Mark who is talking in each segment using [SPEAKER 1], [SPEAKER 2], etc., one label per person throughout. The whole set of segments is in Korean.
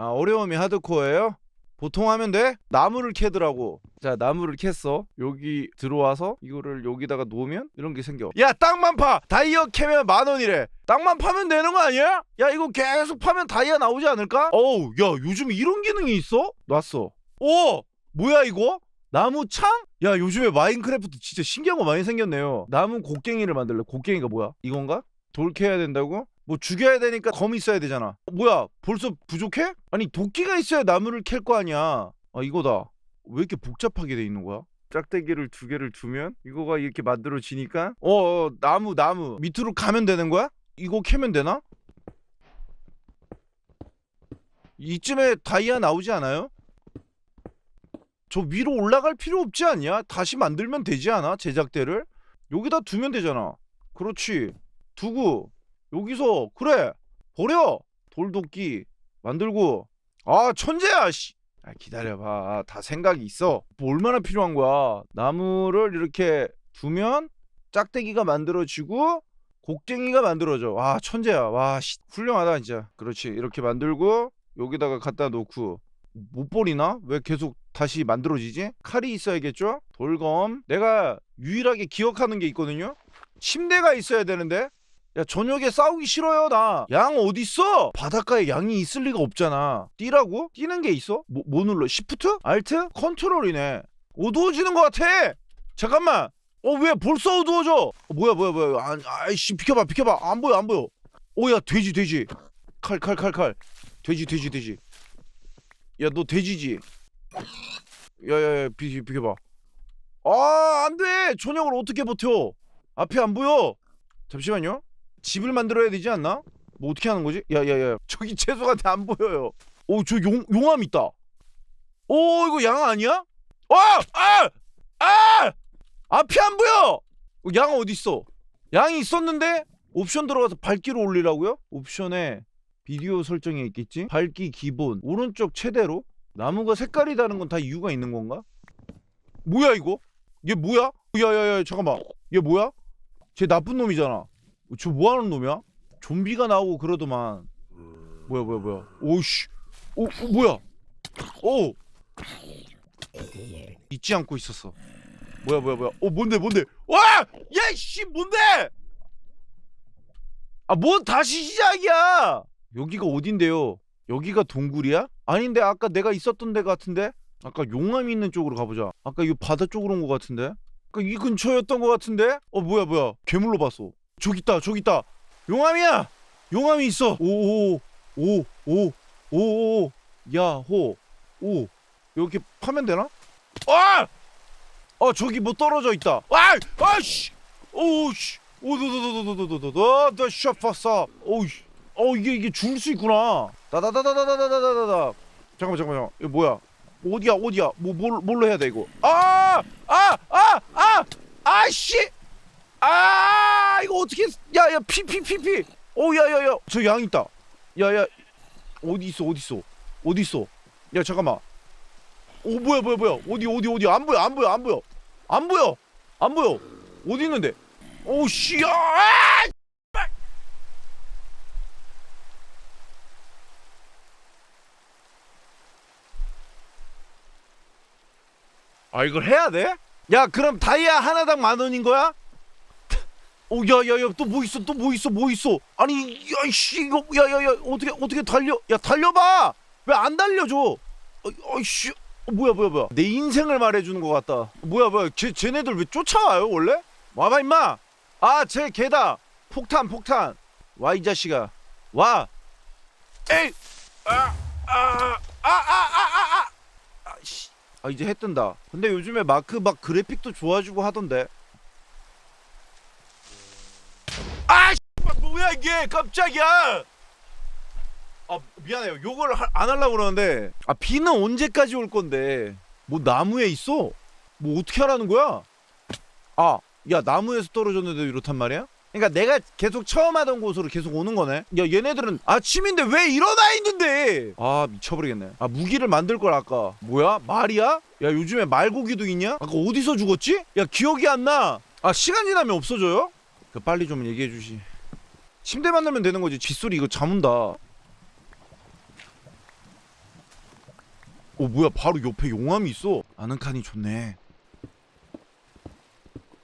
[SPEAKER 1] 아 어려움이 하드코어예요? 보통 하면 돼? 나무를 캐더라고 자 나무를 캤어 여기 들어와서 이거를 여기다가 놓으면 이런 게 생겨 야 땅만 파 다이아 캐면 만 원이래 땅만 파면 되는 거 아니야? 야 이거 계속 파면 다이아 나오지 않을까? 어우 야 요즘 이런 기능이 있어? 놨어 오 뭐야 이거? 나무 창? 야 요즘에 마인크래프트 진짜 신기한 거 많이 생겼네요 나무 곡괭이를 만들래 곡괭이가 뭐야? 이건가? 돌 캐야 된다고? 뭐 죽여야 되니까 검 있어야 되잖아. 어, 뭐야? 벌써 부족해? 아니 도끼가 있어야 나무를 캘 거 아니야. 아 이거다. 왜 이렇게 복잡하게 돼 있는 거야? 짝대기를 두 개를 두면 이거가 이렇게 만들어지니까 어, 어 나무 나무 밑으로 가면 되는 거야? 이거 캐면 되나? 이쯤에 다이아 나오지 않아요? 저 위로 올라갈 필요 없지 않냐? 다시 만들면 되지 않아? 제작대를 여기다 두면 되잖아. 그렇지. 두고 여기서 그래 버려. 돌도끼 만들고. 아 천재야 씨. 아, 기다려봐. 다 생각이 있어. 뭐 얼마나 필요한 거야? 나무를 이렇게 두면 짝대기가 만들어지고 곡괭이가 만들어져. 와 천재야. 와 씨, 훌륭하다 진짜. 그렇지. 이렇게 만들고 여기다가 갖다 놓고. 못 버리나? 왜 계속 다시 만들어지지? 칼이 있어야겠죠? 돌검. 내가 유일하게 기억하는 게 있거든요. 침대가 있어야 되는데 야 저녁에 싸우기 싫어요 나. 양 어딨어? 바닷가에 양이 있을 리가 없잖아. 뛰라고? 뛰는 게 있어? 뭐, 뭐 눌러? 시프트? 알트? 컨트롤이네. 어두워지는 것 같아. 잠깐만. 어 왜 벌써 어두워져? 어, 뭐야 뭐야 뭐야. 아, 아이씨 비켜봐 비켜봐. 안 보여 안 보여. 오야 돼지 돼지. 칼 칼 칼 칼. 돼지 돼지 돼지. 야 너 돼지지? 야야야 비, 비켜봐. 아 안돼. 저녁을 어떻게 버텨? 앞에 안 보여. 잠시만요 집을 만들어야 되지 않나? 뭐 어떻게 하는 거지? 야야야 저기 채소한테 안 보여요 오 저 용, 용암 있다 오 이거 양 아니야? 아! 아! 아! 앞이 안 보여 어, 양 어디 있어 양이 있었는데 옵션 들어가서 밝기로 올리라고요? 옵션에 비디오 설정에 있겠지? 밝기 기본 오른쪽 최대로 나무가 색깔이 다른 건 다 이유가 있는 건가? 뭐야 이거? 얘 뭐야? 야야야 잠깐만 얘 뭐야? 쟤 나쁜 놈이잖아 저 뭐하는 놈이야? 좀비가 나오고 그러더만. 뭐야 뭐야 뭐야? 오씨. 오, 오 뭐야? 오 잊지 않고 있었어. 뭐야 뭐야 뭐야? 어 뭔데 뭔데? 와! 야이씨 뭔데? 아 뭔 다시 시작이야? 여기가 어딘데요? 여기가 동굴이야? 아닌데 아까 내가 있었던 데 같은데? 아까 용암이 있는 쪽으로 가보자. 아까 이 바다 쪽으로 온 것 같은데? 아까 이 근처였던 것 같은데? 어 뭐야 뭐야? 괴물로 봤어 저기 있다 저기 있다. 용암이야! 용암이 있어. 오오오오오오 야호 오. 이렇게 파면 되나? 아! 어 저기 뭐 떨어져 있다. 아! 아씨! 오씨! 오도도도도도도도도도 셔퍼서 오씨. 어 이게 이게 죽을 수 있구나. 다다다다다다다다다 잠깐만 잠깐만 이거 뭐야? 어디야 어디야? 뭐 뭘, 뭘로 해야 돼 이거? 아 아 아 아! 아, 아, 아씨 아 이거 어떻게 야야 피 피 피피. 오 야야야. 저 양 있다. 야야. 어디 있어 어디 있어? 어디 있어? 야 잠깐만. 오 뭐야 뭐야 뭐야. 어디 어디 어디. 안 보여 안 보여 안 보여. 안 보여. 안 보여. 어디 있는데? 오 씨야 아! 아 이걸 해야 돼? 야 그럼 다이아 하나당 만 원인 거야? 오 야 야 야 또 뭐 있어 또 뭐 있어 뭐 있어? 아니 야 씨 이거 야 야 야 어떻게 어떻게 달려? 야 달려봐! 왜 안 달려줘? 어, 어이씨 어, 뭐야 뭐야 뭐야? 내 인생을 말해주는 것 같다. 뭐야 뭐야 쟤 쟤네들 왜 쫓아와요 원래? 와봐 임마! 아쟤 걔다! 폭탄 폭탄! 와 이 자식아. 와! 에이! 아, 아아 아 아 아 아! 아 씨. 아 이제 해 뜬다. 근데 요즘에 마크 막 그래픽도 좋아지고 하던데 아 이게 깜짝이야. 아 미안해요. 요걸 하- 안 하려고 그러는데. 아 비는 언제까지 올 건데? 뭐 나무에 있어? 뭐 어떻게 하라는 거야? 아 야 나무에서 떨어졌는데 이렇단 말이야? 그러니까 내가 계속 처음 하던 곳으로 계속 오는 거네? 야 얘네들은 아침인데 왜 일어나 있는데? 아 미쳐버리겠네. 아 무기를 만들 걸 아까. 뭐야? 말이야? 야 요즘에 말고기도 있냐? 아까 어디서 죽었지? 야 기억이 안 나 아 시간 지나면 없어져요? 그 빨리 좀 얘기해 주시. 침대 만들면 되는 거지. 빗소리 이거 잠온다. 어 뭐야 바로 옆에 용암이 있어 아는 칸이 좋네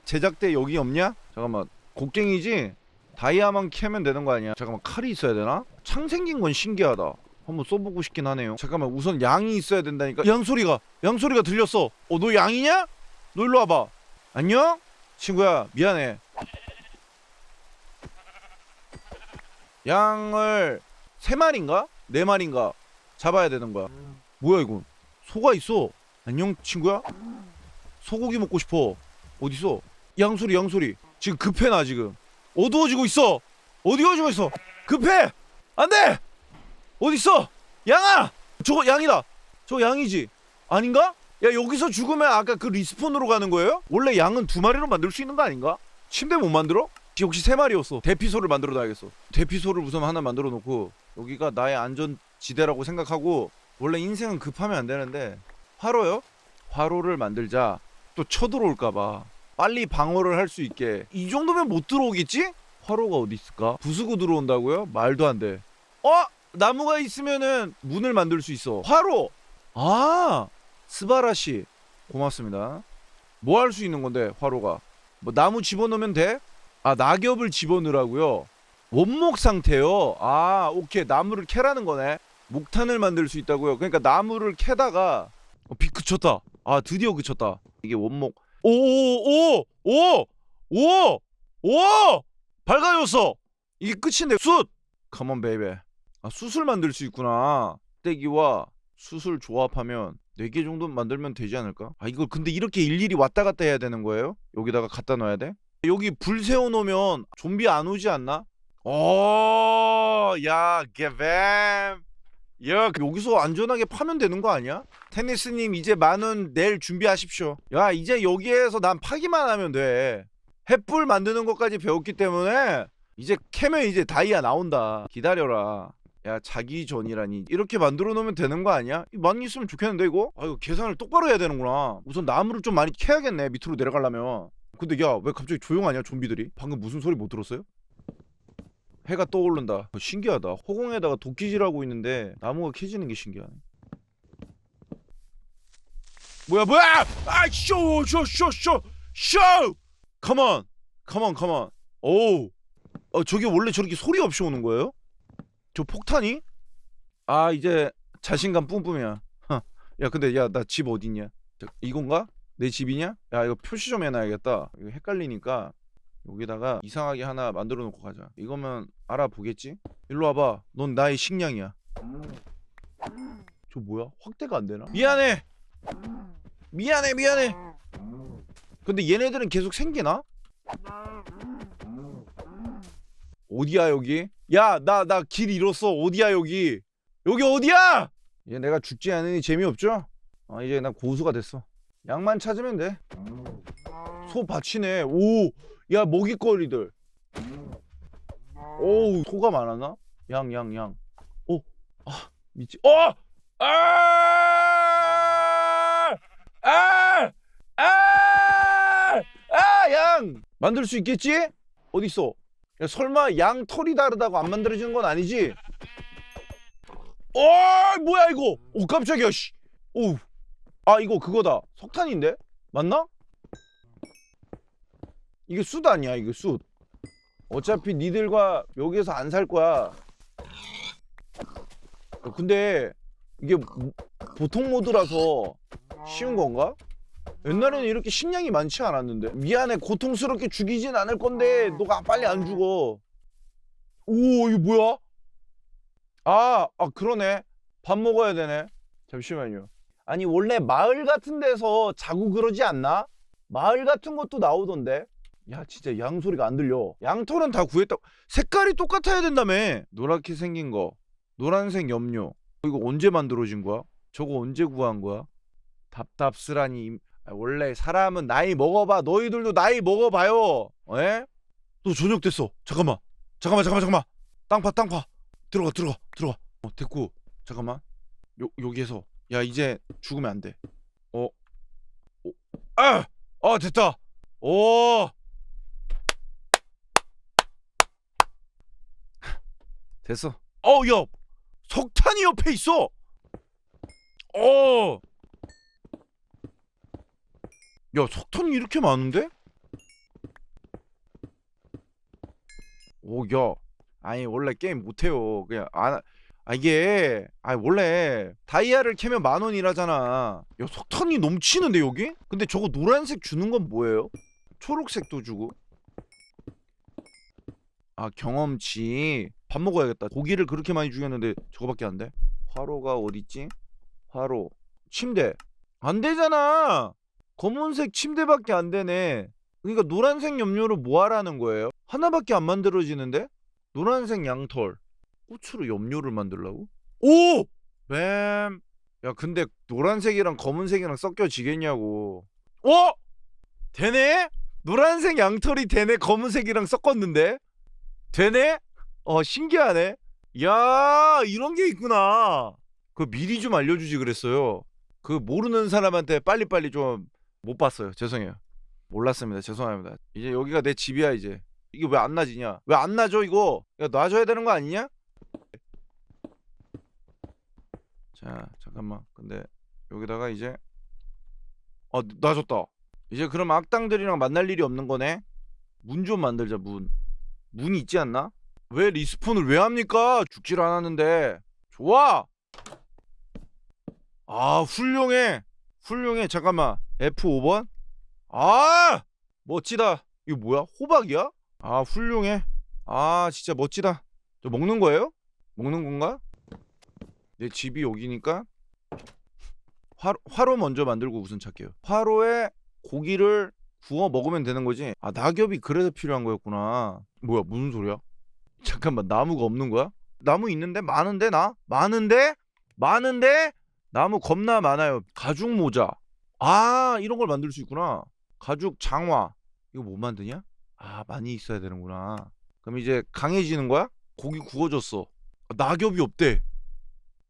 [SPEAKER 1] 제작대 여기 없냐? 잠깐만 곡괭이지? 다이아만 캐면 되는 거 아니야 잠깐만 칼이 있어야 되나? 창 생긴 건 신기하다 한번 써보고 싶긴 하네요 잠깐만 우선 양이 있어야 된다니까 양소리가 양소리가 들렸어 어 너 양이냐? 너 일로 와봐 안녕? 친구야 미안해 양을 세 마리인가? 네 마리인가 잡아야 되는 거야. 뭐야 이건? 소가 있어. 안녕 친구야? 소고기 먹고 싶어. 어디서? 양소리 양소리. 지금 급해 나 지금. 어두워지고 있어. 어두워지고 있어. 급해. 안 돼! 어딨어? 양아! 저거 양이다. 저거 양이지. 아닌가? 야 여기서 죽으면 아까 그 리스폰으로 가는 거예요? 원래 양은 두 마리로 만들 수 있는 거 아닌가? 침대 못 만들어 역시 세 마리였어 대피소를 만들어 놔야겠어 대피소를 우선 하나 만들어 놓고 여기가 나의 안전 지대라고 생각하고 원래 인생은 급하면 안 되는데 화로요 화로를 만들자 또 쳐들어올까봐 빨리 방어를 할 수 있게 이 정도면 못 들어오겠지? 화로가 어디 있을까? 부수고 들어온다고요? 말도 안 돼. 어? 나무가 있으면은 문을 만들 수 있어. 화로. 아, 스바라시. 고맙습니다. 뭐 할 수 있는 건데 화로가? 뭐 나무 집어넣으면 돼? 아 낙엽을 집어넣으라고요. 원목 상태요. 아 오케이 나무를 캐라는 거네. 목탄을 만들 수 있다고요. 그러니까 나무를 캐다가 어, 비 그쳤다. 아 드디어 그쳤다. 이게 원목. 오오오오오오 밝아졌어. 이게 끝인데 숯. 컴온 베이베. 아 숯을 만들 수 있구나. 떼기와 숯을 조합하면 네개 정도 만들면 되지 않을까? 아 이걸 근데 이렇게 일일이 왔다 갔다 해야 되는 거예요? 여기다가 갖다 놔야 돼? 여기 불 세워 놓으면 좀비 안 오지 않나? 오, 야, 개뱀. 야, 여기서 안전하게 파면 되는 거 아니야? 테니스님 이제 만 원 낼 준비하십시오. 야, 이제 여기에서 난 파기만 하면 돼. 햇불 만드는 것까지 배웠기 때문에 이제 캐면 이제 다이아 나온다. 기다려라. 야, 자기 전이라니 이렇게 만들어 놓으면 되는 거 아니야? 이 많이 있으면 좋겠는데 이거? 아, 이거 계산을 똑바로 해야 되는구나. 우선 나무를 좀 많이 캐야겠네. 밑으로 내려가려면. 근데 야, 왜 갑자기 조용하냐, 좀비들이? 방금 무슨 소리 못 들었어요? 해가 떠오른다. 어, 신기하다. 허공에다가 도끼질하고 있는데 나무가 캐지는 게 신기하네. 뭐야 뭐야! 아 쇼! 쇼! 쇼! 쇼! 쇼! 컴온! 컴온 컴온! 오! 어 저게 원래 저렇게 소리 없이 오는 거예요? 저 폭탄이? 아 이제 자신감 뿜뿜이야. 하. 야 근데 야 나 집 어딨냐? 저, 이건가? 내 집이냐? 야 이거 표시 좀 해놔야겠다. 이거 헷갈리니까 여기다가 이상하게 하나 만들어 놓고 가자. 이거면 알아보겠지? 일로 와봐. 넌 나의 식량이야. 저 뭐야? 확대가 안 되나? 미안해. 미안해, 미안해. 근데 얘네들은 계속 생기나? 어디야 여기? 야, 나 나 길 잃었어. 어디야 여기? 여기 어디야? 이제 내가 죽지 않으니 재미없죠? 아 이제 나 고수가 됐어. 양만 찾으면 돼. 소 밭이네. 오, 야 먹이거리들. 오우 소가 많았나? 양, 양, 양. 오, 아 미치. 어, 아, 아, 아, 아, 양 만들 수 있겠지? 어디 있어? 야 설마 양 털이 다르다고 안 만들어지는 건 아니지? 어, 뭐야 이거? 오 깜짝이야. 씨. 오, 아 이거 그거다. 석탄인데? 맞나? 이게 숯 아니야 이게 숯 어차피 니들과 여기에서 안 살 거야 어, 근데 이게 모- 보통 모드라서 쉬운 건가? 옛날에는 이렇게 식량이 많지 않았는데 미안해 고통스럽게 죽이진 않을 건데 너가 빨리 안 죽어 오 이거 뭐야? 아, 아 그러네 밥 먹어야 되네 잠시만요 아니 원래 마을 같은 데서 자고 그러지 않나? 마을 같은 것도 나오던데. 야 진짜 양 소리가 안 들려. 양털은 다 구했다 색깔이 똑같아야 된다며. 노랗게 생긴 거. 노란색 염료. 이거 언제 만들어진 거야? 저거 언제 구한 거야? 답답스라니. 아, 원래 사람은 나이 먹어봐. 너희들도 나이 먹어봐요. 에? 또 저녁 됐어. 잠깐만. 잠깐만 잠깐만 잠깐만. 땅 파 땅 파 들어가 들어가 들어가. 어 됐고. 잠깐만. 요 여기에서 야 이제 죽으면 안 돼 어? 어? 아! 아 됐다 오 됐어. 어, 야, 석탄이 옆에 있어. 어. 야 석탄이 이렇게 많은데? 오, 야. 아니 원래 게임 못해요. 그냥 안. 아 이게 아 원래 다이아를 캐면 만 원이라잖아. 야 석탄이 넘치는데 여기? 근데 저거 노란색 주는 건 뭐예요? 초록색도 주고. 아 경험치. 밥 먹어야겠다. 고기를 그렇게 많이 죽였는데 저거밖에 안 돼? 화로가 어딨지? 화로. 침대. 안 되잖아. 검은색 침대밖에 안 되네. 그러니까 노란색 염료를 뭐 하라는 거예요? 하나밖에 안 만들어지는데? 노란색 양털. 꽃으로 염료를 만들라고? 오! 뱀. 야, 근데 노란색이랑 검은색이랑 섞여지겠냐고. 어? 되네? 노란색 양털이 되네. 검은색이랑 섞었는데. 되네? 어, 신기하네. 야, 이런 게 있구나. 그 미리 좀 알려주지 그랬어요. 그 모르는 사람한테 빨리빨리 좀 못 봤어요. 죄송해요. 몰랐습니다. 죄송합니다. 이제 여기가 내 집이야 이제. 이게 왜 안 나지냐? 왜 안 나죠 이거? 야 놔줘야 되는 거 아니냐? 자 잠깐만. 근데 여기다가 이제 어 놔줬다. 이제 그럼 악당들이랑 만날 일이 없는 거네. 문 좀 만들자 문. 문이 있지 않나? 왜 리스폰을 왜 합니까? 죽질 않았는데. 좋아. 아 훌륭해. 훌륭해. 잠깐만. F5번? 아! 멋지다. 이거 뭐야? 호박이야? 아, 훌륭해. 아, 진짜 멋지다. 저 먹는 거예요? 먹는 건가? 내 집이 여기니까 화로, 화로 먼저 만들고 우선 찾게요. 화로에 고기를 구워 먹으면 되는 거지. 아, 낙엽이 그래서 필요한 거였구나. 뭐야, 무슨 소리야? 잠깐만, 나무가 없는 거야? 나무 있는데 많은데 나? 많은데? 많은데? 나무 겁나 많아요. 가죽 모자. 아 이런 걸 만들 수 있구나 가죽 장화 이거 뭐 만드냐 아 많이 있어야 되는구나 그럼 이제 강해지는 거야 고기 구워졌어 아, 낙엽이 없대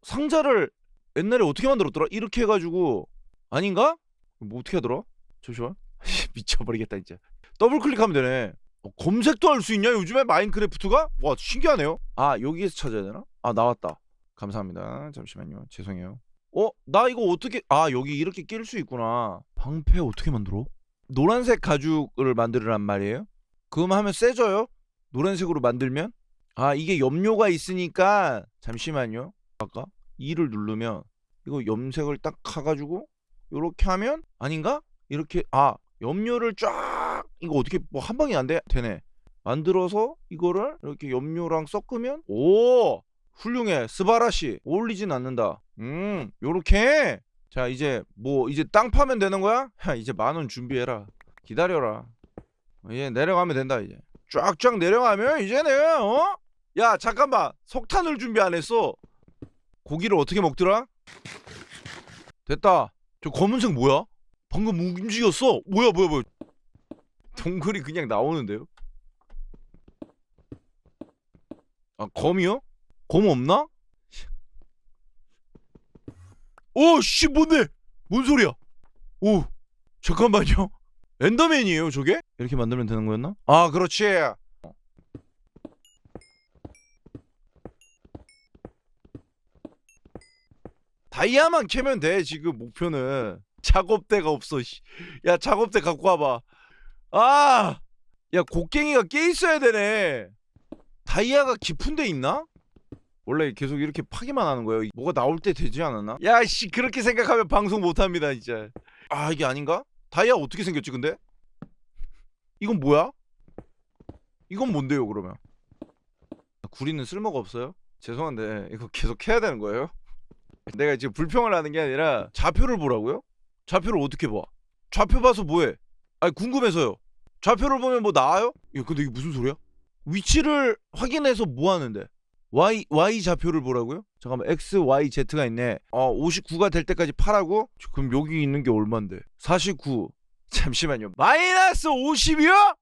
[SPEAKER 1] 상자를 옛날에 어떻게 만들었더라? 이렇게 해가지고. 아닌가? 뭐 어떻게 하더라? 잠시만. 미쳐버리겠다 진짜. 더블 클릭하면 되네. 어, 검색도 할 수 있냐 요즘에? 마인크래프트가? 와 신기하네요. 아 여기에서 찾아야 되나? 아 나왔다. 감사합니다. 잠시만요. 죄송해요. 어? 나 이거 어떻게 아 여기 이렇게 낄 수 있구나. 방패 어떻게 만들어? 노란색 가죽을 만들으란 말이에요? 그럼 하면 세져요? 노란색으로 만들면? 아 이게 염료가 있으니까. 잠시만요. 아까 2를 누르면 이거 염색을 딱 가가지고 요렇게 하면 아닌가? 이렇게 아 염료를 쫙 이거 어떻게 뭐 한 방에 안 돼? 되네. 만들어서 이거를 이렇게 염료랑 섞으면 오! 훌륭해. 스바라시 어울리진 않는다. 음 요렇게. 자 이제 뭐 이제 땅 파면 되는 거야? 야, 이제 만 원 준비해라. 기다려라. 이제 내려가면 된다 이제. 쫙쫙 내려가면 이제는 어? 야 잠깐만. 석탄을 준비 안 했어 고기를 어떻게 먹더라? 됐다 저 검은색 뭐야? 방금 움직였어 뭐야 뭐야 뭐야 동굴이 그냥 나오는데요? 아 검이요? 검 없나? 오, 씨, 뭔데? 뭔 소리야? 오, 잠깐만요. 엔더맨이에요, 저게? 이렇게 만들면 되는 거였나? 아, 그렇지. 다이아만 캐면 돼, 지금 목표는. 작업대가 없어, 씨. 야, 작업대 갖고 와봐. 아! 야, 곡괭이가 깨 있어야 되네. 다이아가 깊은 데 있나? 원래 계속 이렇게 파기만 하는 거예요. 뭐가 나올 때 되지 않았나? 야, 씨, 그렇게 생각하면 방송 못 합니다, 진짜. 아, 이게 아닌가? 다이아 어떻게 생겼지, 근데? 이건 뭐야? 이건 뭔데요, 그러면? 구리는 쓸모가 없어요? 죄송한데, 이거 계속 해야 되는 거예요? 내가 지금 불평을 하는 게 아니라 좌표를 보라고요? 좌표를 어떻게 봐? 좌표 봐서 뭐해? 아니, 궁금해서요. 좌표를 보면 뭐 나와요? 야, 근데 이게 무슨 소리야? 위치를 확인해서 뭐 하는데? Y Y 좌표를 보라고요? 잠깐만 X Y Z가 있네. 어 59가 될 때까지 파라고? 그럼 여기 있는 게 얼마인데? 49. 잠시만요. 마이너스 50이요?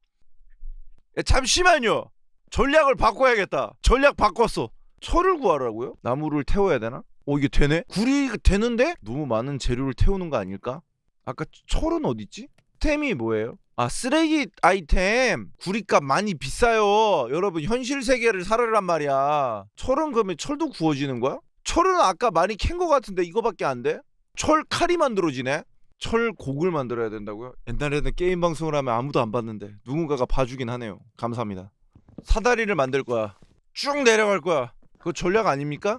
[SPEAKER 1] 잠시만요. 전략을 바꿔야겠다. 전략 바꿨어. 철을 구하라고요? 나무를 태워야 되나? 어 이게 되네? 구리 되는데? 너무 많은 재료를 태우는 거 아닐까? 아까 철은 어딨지? 템이 뭐예요? 아 쓰레기 아이템 구리값 많이 비싸요 여러분 현실 세계를 살으란 말이야 철은 그러면 철도 구워지는 거야? 철은 아까 많이 캔 거 같은데 이거밖에 안 돼? 철 칼이 만들어지네? 철 곡을 만들어야 된다고요? 옛날에는 게임 방송을 하면 아무도 안 봤는데 누군가가 봐주긴 하네요 감사합니다 사다리를 만들 거야 쭉 내려갈 거야 그거 전략 아닙니까?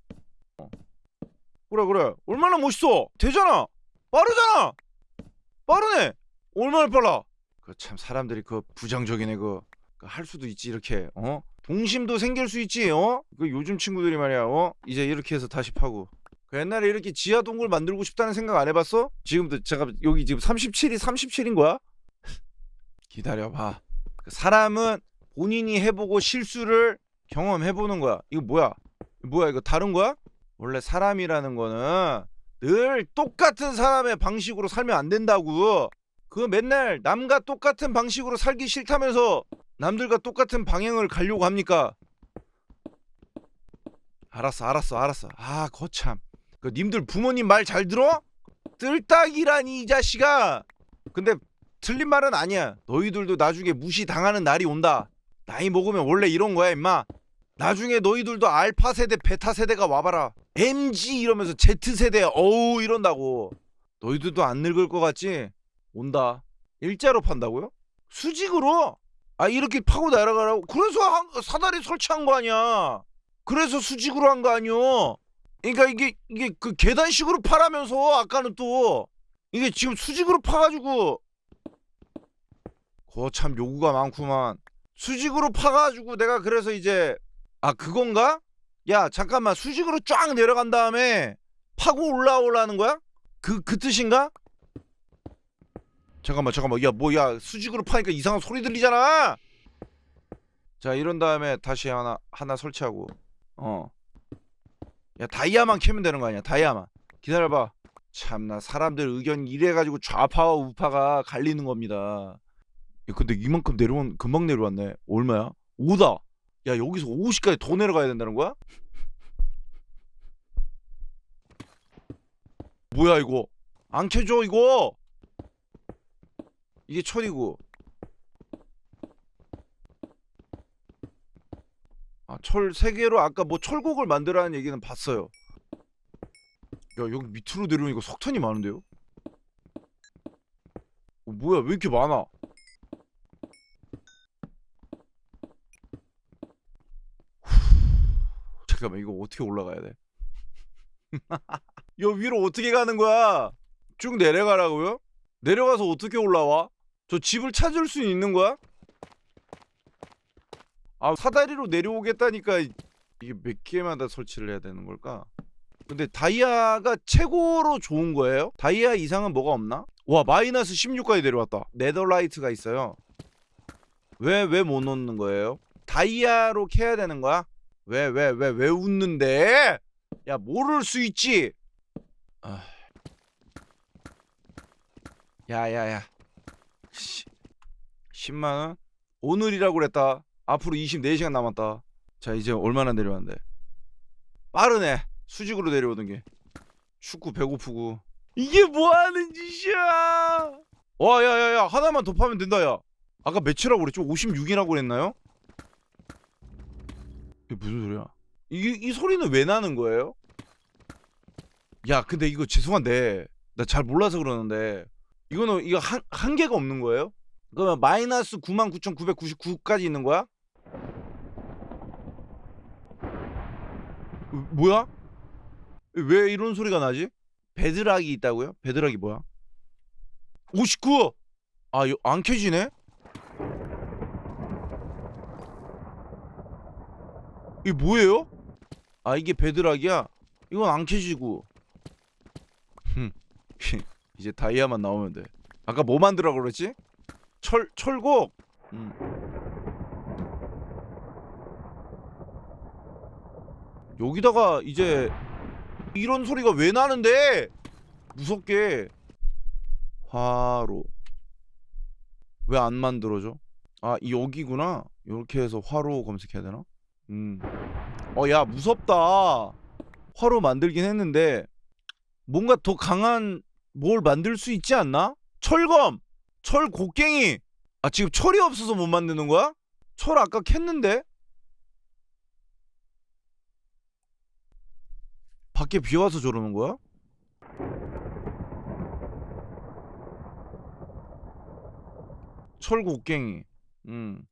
[SPEAKER 1] 그래 그래. 얼마나 멋있어. 되잖아. 빠르잖아. 빠르네. 얼마나 빨라. 그 참 사람들이 그 부정적인 애그 할 수도 있지 이렇게. 어? 동심도 생길 수 있지 어 그 요즘 친구들이 말이야 어? 이제 이렇게 해서 다시 파고. 그 옛날에 이렇게 지하 동굴 만들고 싶다는 생각 안 해봤어? 지금도 제가 여기 지금 37이 37인 거야? 기다려봐. 그 사람은 본인이 해보고 실수를 경험해보는 거야. 이거 뭐야? 뭐야 이거 다른 거야? 원래 사람이라는 거는 늘 똑같은 사람의 방식으로 살면 안 된다고. 그 맨날 남과 똑같은 방식으로 살기 싫다면서 남들과 똑같은 방향을 가려고 합니까? 알았어, 알았어, 알았어. 아, 거참. 그 님들 부모님 말 잘 들어? 뜰딱이라니 이 자식아. 근데 틀린 말은 아니야. 너희들도 나중에 무시 당하는 날이 온다. 나이 먹으면 원래 이런 거야, 임마. 나중에 너희들도 알파 세대, 베타 세대가 와봐라. MG 이러면서 Z 세대 어우 이런다고. 너희들도 안 늙을 것 같지? 온다. 일자로 판다고요? 수직으로? 아 이렇게 파고 내려가라고? 그래서 한- 사다리 설치한 거 아니야. 그래서 수직으로 한 거 아니요. 그러니까 이게 이게 그 계단식으로 파라면서 아까는 또 이게 지금 수직으로 파가지고 거참 요구가 많구만. 수직으로 파가지고 내가 그래서 이제 아 그건가? 야 잠깐만 수직으로 쫙 내려간 다음에 파고 올라오라는 거야? 그 그 뜻인가? 잠깐만 잠깐만 야 뭐야 수직으로 파니까 이상한 소리 들리잖아. 자 이런 다음에 다시 하나 하나 설치하고 어. 야 다이아만 캐면 되는 거 아니야 다이아만 기다려봐. 참나 사람들 의견 이래가지고 좌파와 우파가 갈리는 겁니다. 야, 근데 이만큼 내려온 금방 내려왔네. 얼마야? 5다. 야 여기서 50까지 더 내려가야 된다는 거야? 뭐야 이거? 안 켜져 이거! 이게 철이고. 아 철 3개로 아까 뭐 철곡을 만들라는 얘기는 봤어요. 야 여기 밑으로 내려오니까 석탄이 많은데요? 어, 뭐야 왜 이렇게 많아 잠깐만 이거 어떻게 올라가야 돼? 여 위로 어떻게 가는 거야? 쭉 내려가라고요? 내려가서 어떻게 올라와? 저 집을 찾을 수 있는 거야? 아 사다리로 내려오겠다니까 이게 몇 개마다 설치를 해야 되는 걸까? 근데 다이아가 최고로 좋은 거예요? 다이아 이상은 뭐가 없나? 와 마이너스 16까지 내려왔다 네더라이트가 있어요 왜 왜 못 넣는 거예요? 다이아로 캐야 되는 거야? 왜 왜 왜 왜 웃는데? 야 모를 수 있지. 아. 야야야. 10만 원? 오늘이라고 그랬다. 앞으로 24시간 남았다. 자 이제 얼마나 내려왔는데? 빠르네. 수직으로 내려오던 게. 축구 배고프고. 이게 뭐 하는 짓이야? 와 야야야 하나만 더 파면 된다 야. 아까 몇이라고 그랬죠? 56이라고 그랬나요? 이게 무슨 소리야? 이, 이 소리는 왜 나는 거예요? 야 근데 이거 죄송한데 나 잘 몰라서 그러는데 이거는 이거 한, 한계가 없는 거예요? 그러면 마이너스 99,999까지 있는 거야? 어, 뭐야? 왜 이런 소리가 나지? 베드락이 있다고요? 베드락이 뭐야? 59! 아, 안 켜지네? 이게 뭐예요? 아 이게 베드락이야? 이건 안 켜지고 흠. 이제 다이아만 나오면 돼 아까 뭐 만들라고 그랬지? 철, 철곡 음. 여기다가 이제 이런 소리가 왜 나는데 무섭게 화로 왜 안 만들어져? 아 여기구나 이렇게 해서 화로 검색해야 되나? 음 어 야 무섭다 화로 만들긴 했는데 뭔가 더 강한 뭘 만들 수 있지 않나? 철검 철 곡괭이 아 지금 철이 없어서 못 만드는 거야? 철 아까 캤는데? 밖에 비 와서 저러는 거야? 철 곡괭이 음.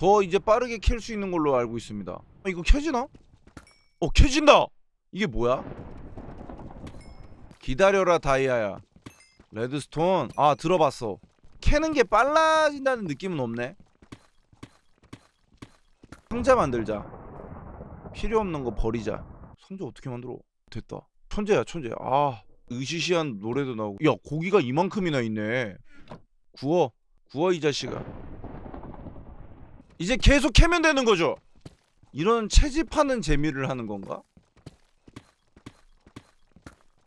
[SPEAKER 1] 더 이제 빠르게 캘 수 있는 걸로 알고 있습니다. 아, 이거 켜지나? 어 켜진다! 이게 뭐야? 기다려라 다이아야. 레드스톤. 아 들어봤어. 캐는 게 빨라진다는 느낌은 없네. 상자 만들자. 필요 없는 거 버리자. 상자 어떻게 만들어? 됐다. 천재야 천재 아 으시시한 노래도 나오고. 야 고기가 이만큼이나 있네. 구워. 구워 이 자식아 이제 계속 캐면 되는 거죠. 이런 채집하는 재미를 하는 건가?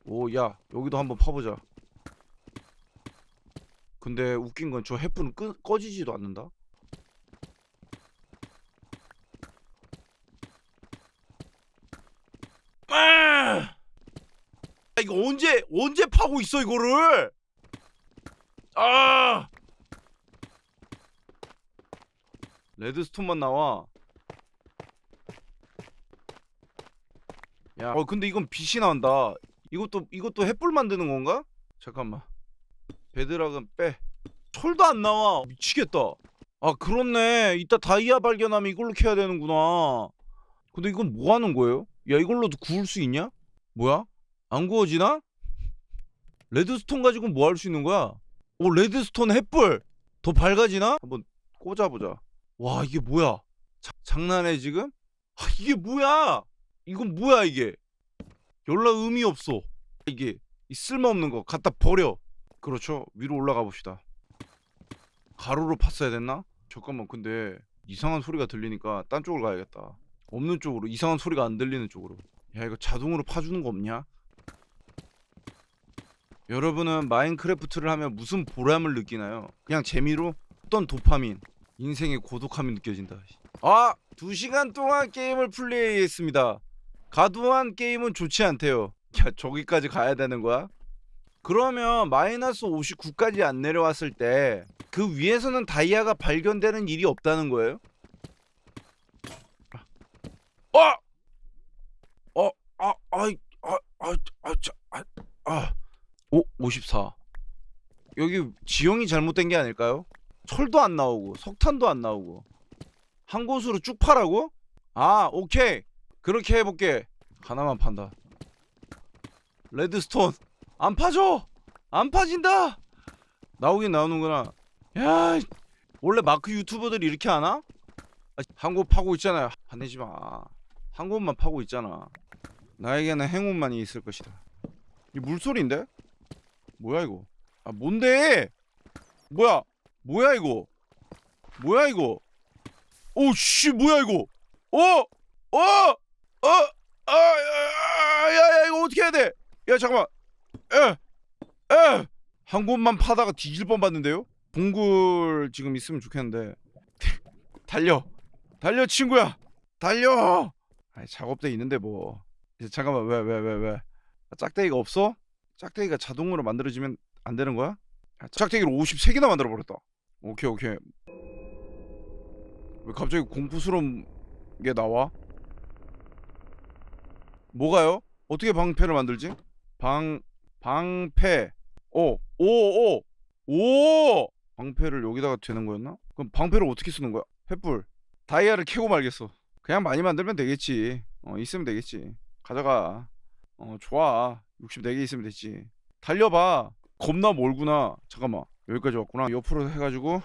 [SPEAKER 1] 오 야 여기도 한번 파보자. 근데 웃긴 건저 횃불은 끄, 꺼지지도 않는다? 아! 이거 언제 언제 파고 있어 이거를? 아 레드스톤만 나와 야, 어 근데 이건 빛이 나온다. 이것도 이것도 햇불 만드는 건가? 잠깐만. 베드락은 빼. 철도 안 나와. 미치겠다. 아 그렇네. 이따 다이아 발견하면 이걸로 캐야 되는구나. 근데 이건 뭐 하는 거예요? 야 이걸로도 구울 수 있냐? 뭐야? 안 구워지나? 레드스톤 가지고 뭐 할 수 있는 거야? 오 레드스톤 햇불 더 밝아지나? 한번 꽂아보자. 와 이게 뭐야? 자, 장난해 지금? 아, 이게 뭐야? 이건 뭐야 이게? 연락 의미 없어. 이게 이 쓸모없는 거 갖다 버려. 그렇죠. 위로 올라가 봅시다. 가로로 팠어야 됐나? 잠깐만 근데 이상한 소리가 들리니까 딴 쪽으로 가야겠다. 없는 쪽으로 이상한 소리가 안 들리는 쪽으로. 야 이거 자동으로 파주는 거 없냐? 여러분은 마인크래프트를 하면 무슨 보람을 느끼나요? 그냥 재미로 어떤 도파민, 인생의 고독함이 느껴진다. 아, 두 시간 동안 게임을 플레이했습니다. 가두한 게임은 좋지 않대요. 야, 저기까지 가야 되는 거야? 그러면 마이너스 59까지 안 내려왔을 때 그 위에서는 다이아가 발견되는 일이 없다는 거예요? 어! 어! 아, 아이, 아, 아, 아, 자, 아, 아. 오, 54. 여기 지형이 잘못된 게 아닐까요? 철도 안 나오고 석탄도 안 나오고 한 곳으로 쭉 파라고? 아, 오케이. 그렇게 해볼게. 하나만 판다. 레드스톤 안 파져. 안 파진다. 나오긴 나오는구나. 야, 원래 마크 유튜버들이 이렇게 하나? 아, 한곳 파고 있잖아요. 화내지 마. 한 곳만 파고 있잖아. 나에게는 행운만이 있을 것이다. 이 물소리인데? 뭐야 이거? 아 뭔데? 뭐야? 뭐야 이거? 뭐야 이거? 오씨 뭐야 이거? 어? 어? 어? 아, 야, 야, 이거 어떻게 해야 돼? 야, 잠깐만. 에, 에, 한 곳만 파다가 뒤질 뻔 봤는데요? 동굴 지금 있으면 좋겠는데. 달려, 달려, 친구야, 달려. 아니, 작업대 있는데 뭐. 이제 잠깐만, 왜, 왜, 왜, 왜? 아, 짝대기가 없어? 짝대기가 자동으로 만들어지면 안 되는 거야? 아, 짝대기를 53개나 만들어 버렸다. 오케이, 오케이. 왜 갑자기 공포스러운 게 나와? 뭐가요? 어떻게 방패를 만들지? 방 방패. 오, 오, 오, 오. 방패를 여기다가 되는 거였나? 그럼 방패를 어떻게 쓰는 거야? 횃불. 다이아를 캐고 말겠어. 그냥 많이 만들면 되겠지. 어, 있으면 되겠지. 가져가. 어, 좋아. 64개 있으면 됐지. 달려봐. 겁나 멀구나. 잠깐만. 여기까지 왔구나. 옆으로 해가지고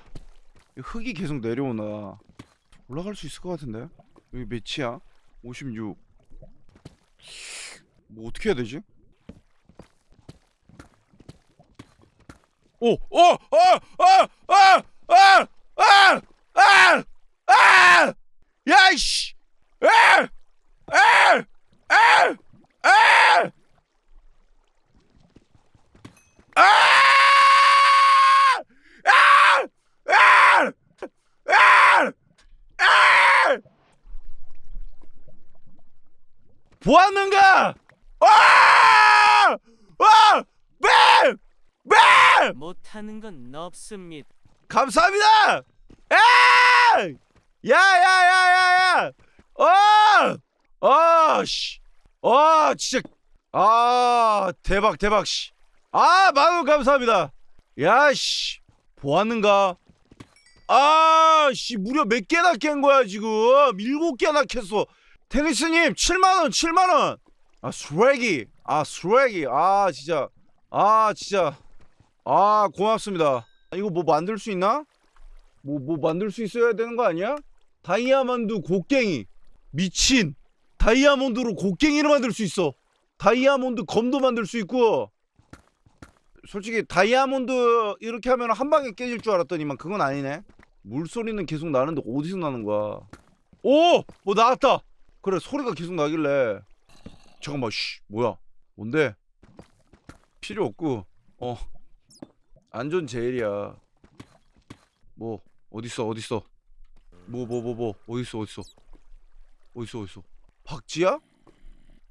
[SPEAKER 1] 흙이 계속 내려오나. 올라갈 수 있을 것 같은데. 여기 몇이야? 56. 뭐 어떻게 해야 되지? 오, 오, 아, 아, 아, 아, 아, 야, 이씨, 아, 아, 아, 아, 보았는가? 아! 아! 뱀! 뱀!
[SPEAKER 2] 못하는 건 없습니다.
[SPEAKER 1] 감사합니다. 에! 야야야야야! 어! 아 씨. 아 진짜 아 대박 대박 씨. 아 만원 감사합니다. 야 씨. 보았는가? 아씨 무려 몇 개나 깬 거야 지금? 일곱 개나 캤어. 테니스님 7만 원 7만 원. 아 스웨기 아 스웨기 아 진짜 아 진짜 아 고맙습니다. 아, 이거 뭐 만들 수 있나? 뭐뭐 만들 수 있어야 되는 거 아니야? 다이아몬드 곡괭이 미친 다이아몬드로 곡괭이를 만들 수 있어 다이아몬드 검도 만들 수 있고. 솔직히 다이아몬드 이렇게 하면 한 방에 깨질 줄 알았더니만 그건 아니네. 물소리는 계속 나는데 어디서 나는 거야? 오! 뭐 나왔다! 그래 소리가 계속 나길래. 잠깐만 씨 뭐야? 뭔데? 필요 없고. 어. 안전 제일이야. 뭐 어딨어 어딨어? 뭐 뭐 뭐 뭐? 어딨어 어딨어? 어딨어 어딨어? 박지야?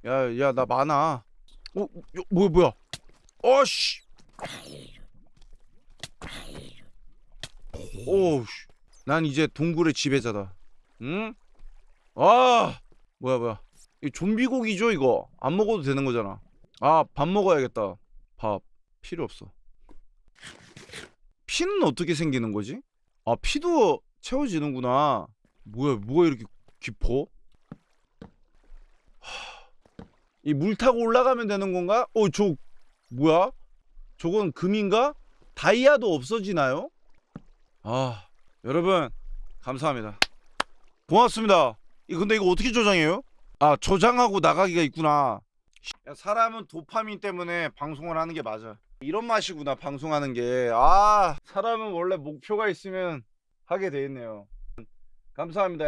[SPEAKER 1] 야 야 나 많아. 어 야, 뭐야 뭐야? 어 씨! 오우씨 난 이제 동굴의 지배자다. 응? 아 뭐야 뭐야? 이 좀비고기죠 이거? 안 먹어도 되는 거잖아. 아 밥 먹어야겠다. 밥 필요 없어. 피는 어떻게 생기는 거지? 아 피도 채워지는구나. 뭐야 뭐가 이렇게 깊어? 이 물 타고 올라가면 되는 건가? 어 저 뭐야? 저건 금인가? 다이아도 없어지나요? 아 여러분 감사합니다 고맙습니다 이 근데 이거 어떻게 저장해요? 아 저장하고 나가기가 있구나 야, 사람은 도파민 때문에 방송을 하는 게 맞아 이런 맛이구나 방송하는 게 아 사람은 원래 목표가 있으면 하게 돼 있네요 감사합니다